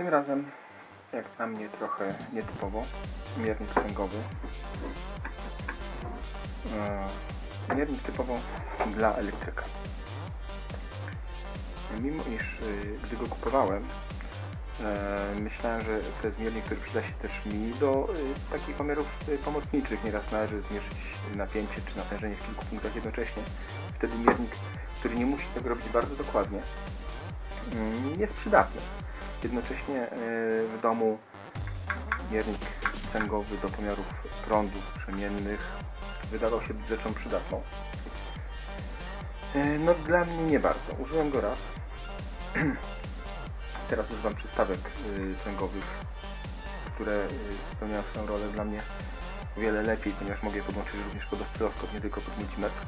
Tym razem, jak na mnie trochę nietypowo, miernik cęgowy. E, Miernik typowo dla elektryka. Mimo iż y, gdy go kupowałem, e, myślałem, że to jest miernik, który przyda się też mi do y, takich pomiarów y, pomocniczych. Nieraz należy zmierzyć napięcie czy natężenie w kilku punktach jednocześnie. Wtedy miernik, który nie musi tego robić bardzo dokładnie, mm, jest przydatny. Jednocześnie y, w domu miernik cęgowy do pomiarów prądów przemiennych wydawał się być rzeczą przydatną. Y, No dla mnie nie bardzo. Użyłem go raz. Teraz używam przystawek y, cęgowych, które spełniają swoją rolę dla mnie o wiele lepiej, ponieważ mogę je podłączyć również pod oscyloskop, nie tylko pod multimetr.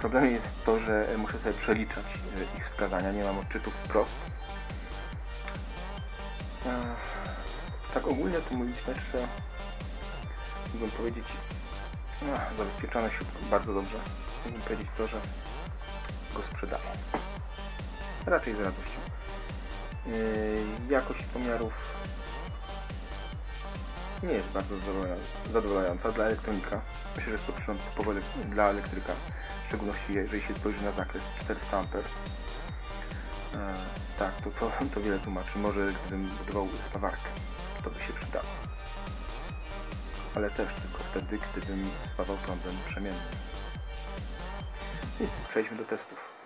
Problemem jest to, że muszę sobie przeliczać ich wskazania, nie mam odczytów wprost. Tak ogólnie to multimetrze mógłbym powiedzieć ach, zabezpieczone się bardzo dobrze. Mógłbym powiedzieć to, że go sprzedaję. Raczej z radością. Jakość pomiarów nie jest bardzo zadowalająca- dla elektronika. Myślę, że jest to przyrząd dla elektryka, w szczególności jeżeli się spojrzy na zakres 400 A. E, tak, to, to, to wiele tłumaczy. Może gdybym budował spawarkę, to by się przydało. Ale też tylko wtedy, gdybym spawał prądem przemiennym. Więc przejdźmy do testów.